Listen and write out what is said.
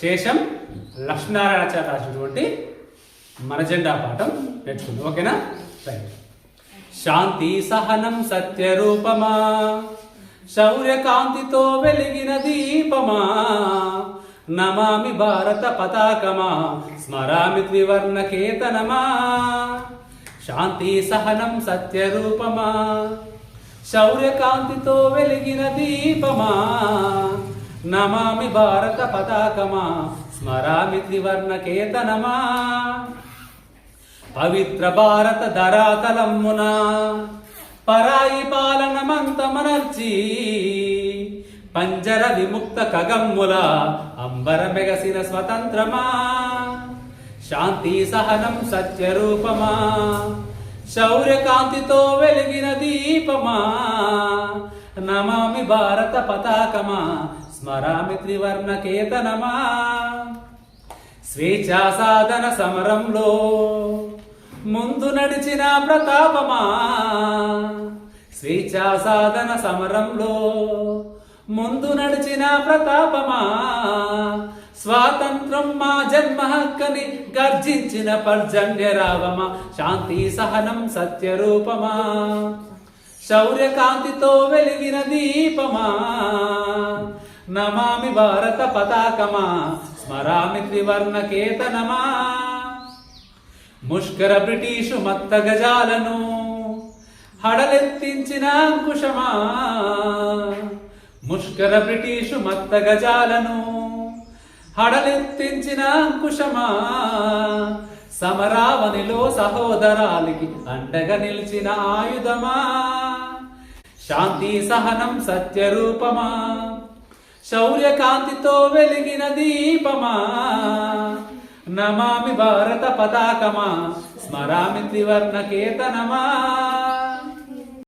శేషం లక్ష్మీనారాయణ చేత రాసినటువంటి మనజెండా పాఠం నేర్చుకుందాం. ఓకేనా? రైట్ శాంతి సహనం సత్యరూపమా శౌర్యకాంతితో వెలిగిన దీపమా నమామి భారత పతాకమా స్మరామి త్రివర్ణ కేతనమా శాంతి సహనం సత్యరూపమా శౌర్యకాంతితో వెలిగిన దీపమా నమామి భారత పతాకమా స్మరామి త్రివర్ణ కేతనమా పవిత్ర భారత ధరాతలమ్మున పరాయి పాలనమంతమనర్చి పంజర విముక్త కగమ్ముల అంబర మెగసిన స్వతంత్రమా. శాంతి సహనం సత్యరూపమా శౌర్యకాంతితో వెలిగిన దీపమా. నమామి భారత పతాకమా స్మరామి త్రివర్ణ కేతనమా? స్వేచ్ఛా సాధన సమరంలో ముందు నడిచిన ప్రతాపమా? స్వేచ్ఛా సాధన సమరంలో ముందు నడిచిన ప్రతాపమా? స్వాతంత్రం మా జన్మ హక్కని గర్జించిన పర్జన్య రావమా? శాంతి సహనం సత్య రూపమా శౌర్యకాంతితో వెలిగిన దీపమా? నమామి భారత పతాకమా స్మరామి త్రివర్ణ కేతనమా. ముష్కర బ్రిటిషు మత్త గజాలను హడలెత్తించిన అంకుశమా ముష్కర బ్రిటిషు మత్త గజాలను హడలెత్తించిన అంకుశమా. సమరావనిలో సహోదరాలికి అండగా నిలిచిన ఆయుధమా శాంతి సహనం సత్యరూపమా. శౌర్యకాంతితో వెలిగిన దీపమా. నమామి భారత పతాకమా. స్మరామి త్రివర్ణ కేతనమా.